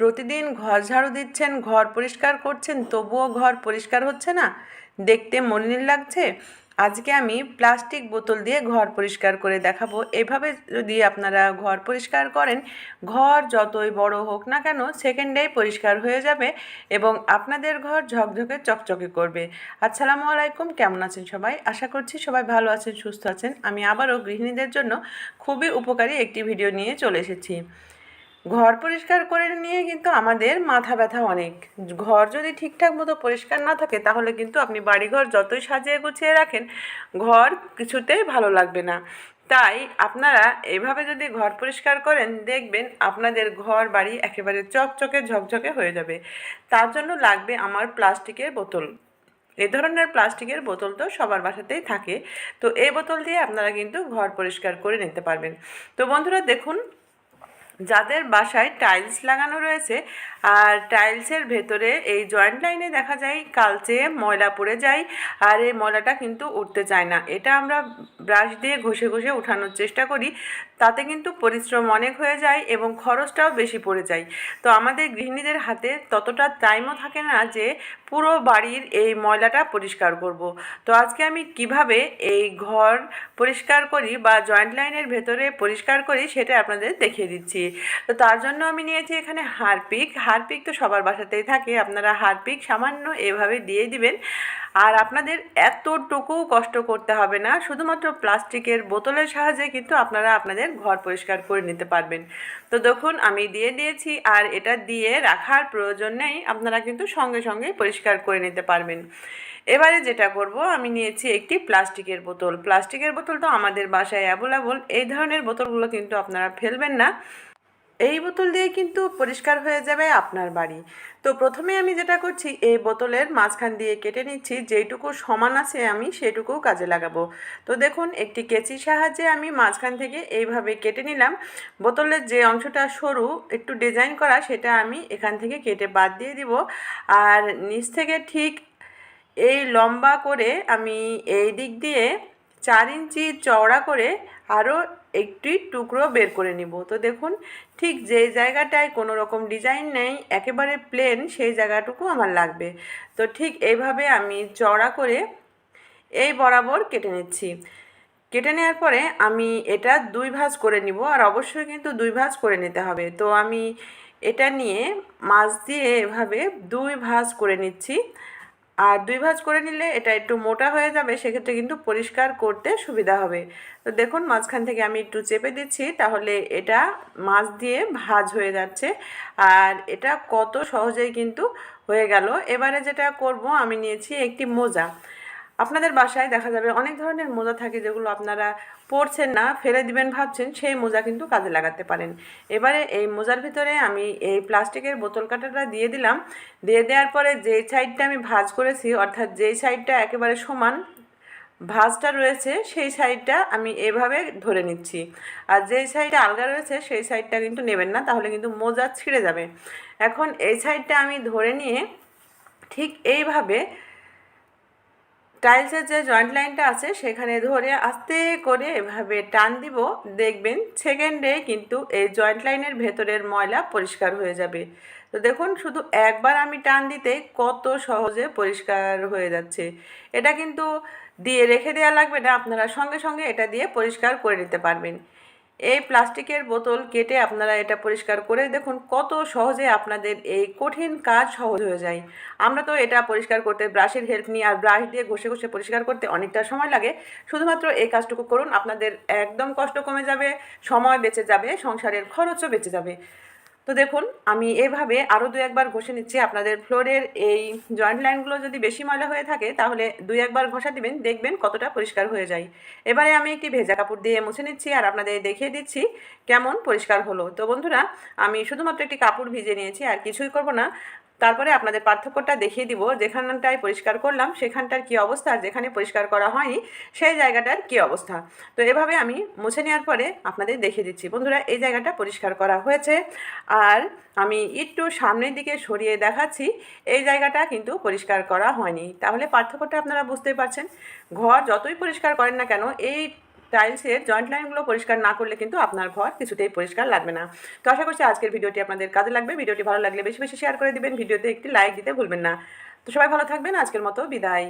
প্রতিদিন ঘর ঝাড়ু দিচ্ছেন, ঘর পরিষ্কার করছেন, তবুও ঘর পরিষ্কার হচ্ছে না। দেখতে মলিন লাগছে। আজকে আমি প্লাস্টিক বোতল দিয়ে ঘর পরিষ্কার করে দেখাবো। এভাবে যদি আপনারা ঘর পরিষ্কার করেন, ঘর যতই বড় হোক না কেন, সেকেন্ডেই পরিষ্কার হয়ে যাবে এবং আপনাদের ঘর ঝকঝকে চকচকে করবে। আসসালামু আলাইকুম, কেমন আছেন সবাই? আশা করছি সবাই ভালো আছেন, সুস্থ আছেন। আমি আবারও গৃহিণীদের জন্য খুবই উপকারী একটি ভিডিও নিয়ে চলে এসেছি। ঘর পরিষ্কার করে নিয়ে কিন্তু আমাদের মাথা ব্যথা অনেক। ঘর যদি ঠিকঠাক মতো পরিষ্কার না থাকে, তাহলে কিন্তু আপনি বাড়িঘর যতই সাজিয়ে গুছিয়ে রাখেন, ঘর কিছুতেই ভালো লাগবে না। তাই আপনারা এভাবে যদি ঘর পরিষ্কার করেন, দেখবেন আপনাদের ঘর বাড়ি একেবারে চকচকে ঝকঝকে হয়ে যাবে। তার জন্য লাগবে আমার প্লাস্টিকের বোতল। এ ধরনের প্লাস্টিকের বোতল তো সবার বাসাতেই থাকে। তো এই বোতল দিয়ে আপনারা কিন্তু ঘর পরিষ্কার করে নিতে পারবেন। তো বন্ধুরা, দেখুন যাদের বাসায় টাইলস লাগানো রয়েছে, আর টাইলসের ভেতরে এই জয়েন্ট লাইনে দেখা যায় কালচে ময়লা পড়ে যায়, আর এই ময়লাটা কিন্তু উঠতে চায় না। এটা আমরা ব্রাশ দিয়ে ঘষে ঘষে উঠানোর চেষ্টা করি, তাতে কিন্তু পরিশ্রম অনেক হয়ে যায় এবং খরচটাও বেশি পড়ে যায়। তো আমাদের গৃহিণীদের হাতে ততটা টাইমও থাকে না যে পুরো বাড়ির এই ময়লাটা পরিষ্কার করব। তো আজকে আমি কীভাবে এই ঘর পরিষ্কার করি বা জয়েন্ট লাইনের ভেতরে পরিষ্কার করি সেটা আপনাদের দেখিয়ে দিচ্ছি। তো তার জন্য আমি নিয়েছি এখানে হারপিক। হারপিক তো সবার বাসাতেই থাকে, আপনারা হারপিক সামান্য এভাবে দিয়ে দিবেন। আর আপনাদের এতটুকু কষ্ট করতে হবে না, শুধুমাত্র প্লাস্টিকের বোতলের সাহায্যে কিন্তু আপনারা আপনাদের ঘর পরিষ্কার করে নিতে পারবেন। তো দেখুন, আমি দিয়ে দিয়েছি, আর এটা দিয়ে রাখার প্রয়োজন নেই, আপনারা কিন্তু সঙ্গে সঙ্গে পরিষ্কার করে নিতে পারবেন। এবারে যেটা করব, আমি নিয়েছি একটি প্লাস্টিকের বোতল। প্লাস্টিকের বোতল তো আমাদের বাসায় অ্যাভেলেবল, এই ধরনের বোতলগুলো কিন্তু আপনারা ফেলবেন না। এই বোতল দিয়ে কিন্তু পরিষ্কার হয়ে যাবে আপনার বাড়ি। তো প্রথমে আমি যেটা করছি, এই বোতলের মাঝখান দিয়ে কেটে নিচ্ছি, যেইটুকু সমান আছে আমি সেটুকু কাজে লাগাবো। তো দেখুন, একটি কেচির সাহায্যে আমি মাঝখান থেকে এইভাবে কেটে নিলাম। বোতলের যে অংশটা সরু, একটু ডিজাইন করা, সেটা আমি এখান থেকে কেটে বাদ দিয়ে দিব। আর নিচ থেকে ঠিক এই লম্বা করে আমি এই দিক দিয়ে চার ইঞ্চি চওড়া করে আরও একটি টুকরো বের করে নিব। তো দেখুন, ঠিক যে জায়গাটায় কোনো রকম ডিজাইন নেই, একেবারে প্লেন সেই জায়গাটুকু আমার লাগবে। তো ঠিক এইভাবে আমি চওড়া করে এই বরাবর কেটে নিচ্ছি। কেটে নেওয়ার পরে আমি এটা দুই ভাঁজ করে নিব আর অবশ্যই কিন্তু দুই ভাঁজ করে নিতে হবে। তো আমি এটা নিয়ে মাছ দিয়ে এভাবে দুই ভাঁজ করে নিচ্ছি। আর দুই ভাঁজ করে নিলে এটা একটু মোটা হয়ে যাবে, সেক্ষেত্রে কিন্তু পরিষ্কার করতে সুবিধা হবে। তো দেখুন, মাঝখান থেকে আমি একটু চেপে দিচ্ছি, তাহলে এটা মাছ দিয়ে ভাজ হয়ে যাচ্ছে। আর এটা কত সহজেই কিন্তু হয়ে গেল। এবারে যেটা করব, আমি নিয়েছি একটি মোজা। আপনাদের বাসায় দেখা যাবে অনেক ধরনের মোজা থাকে যেগুলো আপনারা পরছেন না, ফেলে দিবেন ভাবছেন, সেই মোজা কিন্তু কাজে লাগাতে পারেন। এবারে এই মোজার ভিতরে আমি এই প্লাস্টিকের বোতল কাটাটা দিয়ে দিলাম। দিয়ে দেওয়ার পরে যেই সাইডটা আমি ভাজ করেছি, অর্থাৎ যেই সাইডটা একেবারে সমান ভাঁজটা রয়েছে, সেই সাইডটা আমি এভাবে ধরে নিচ্ছি। আর যেই সাইডটা আলগা রয়েছে, সেই সাইডটা কিন্তু নেবেন না, তাহলে কিন্তু মোজা ছিঁড়ে যাবে। এখন এই সাইডটা আমি ধরে নিয়ে ঠিক এইভাবে টাইলসের যে জয়েন্ট লাইনটা আছে, সেখানে ধরে আস্তে করে এভাবে টান দিব, দেখবেন সেকেন্ডে কিন্তু এই জয়েন্ট লাইনের ভেতরের ময়লা পরিষ্কার হয়ে যাবে। তো দেখুন, শুধু একবার আমি টান দিতে কত সহজে পরিষ্কার হয়ে যাচ্ছে। এটা কিন্তু দিয়ে রেখে দেওয়া লাগবে না, আপনারা সঙ্গে সঙ্গে এটা দিয়ে পরিষ্কার করে নিতে পারবেন। এই প্লাস্টিকের বোতল কেটে আপনারা এটা পরিষ্কার করে দেখুন কত সহজে আপনাদের এই কঠিন কাজ সহজ হয়ে যায়। আমরা তো এটা পরিষ্কার করতে ব্রাশের হেল্প নিই আর ব্রাশ দিয়ে ঘষে ঘষে পরিষ্কার করতে অনেকটা সময় লাগে। শুধুমাত্র এই কাজটুকু করুন, আপনাদের একদম কষ্ট কমে যাবে, সময় বেঁচে যাবে, সংসারের খরচও বেঁচে যাবে। তো দেখুন, আমি এভাবে আরও দু একবার ঘষে নিচ্ছি আপনাদের ফ্লোরের এই জয়েন্ট লাইনগুলো যদি বেশি ময়লা হয়ে থাকে, তাহলে দুই একবার ঘষা দিবেন, দেখবেন কতটা পরিষ্কার হয়ে যায়। এবারে আমি একটি ভেজা কাপড় দিয়ে মুছে নিচ্ছি আর আপনাদের দেখিয়ে দিচ্ছি কেমন পরিষ্কার হলো। তো বন্ধুরা, আমি শুধুমাত্র একটি কাপড় ভিজে নিয়েছি, আর কিছুই করব না। তারপরে আপনাদের পার্থক্যটা দেখিয়ে দিব। যেখানটায় পরিষ্কার করলাম, সেখানটার কি অবস্থা আর যেখানে পরিষ্কার করা হয়নি, সেই জায়গাটার কি অবস্থা? তো এভাবে আমি মুছে নেওয়ার পরে আপনাদের দেখিয়ে দিচ্ছি। বন্ধুরা, এই জায়গাটা পরিষ্কার করা হয়েছে। আর আমি একটু সামনের দিকে সরিয়ে দেখাচ্ছি, এই জায়গাটা কিন্তু পরিষ্কার করা হয়নি। তাহলে পার্থক্যটা আপনারা বুঝতেই পারছেন। ঘর যতই পরিষ্কার করেন না কেন, এই টাইলসের জয়েন্ট লাইনগুলো পরিষ্কার না করলে কিন্তু আপনার ঘর কিছুতেই পরিষ্কার লাগবে না। তো আশা করছি আজকের ভিডিওটি আপনাদের কাজে লাগবে। ভিডিওটি ভালো লাগলে বেশি বেশি শেয়ার করে দিবেন। ভিডিওতে একটি লাইক দিতে ভুলবেন না। তো সবাই ভালো থাকবেন। আজকের মতো বিদায়।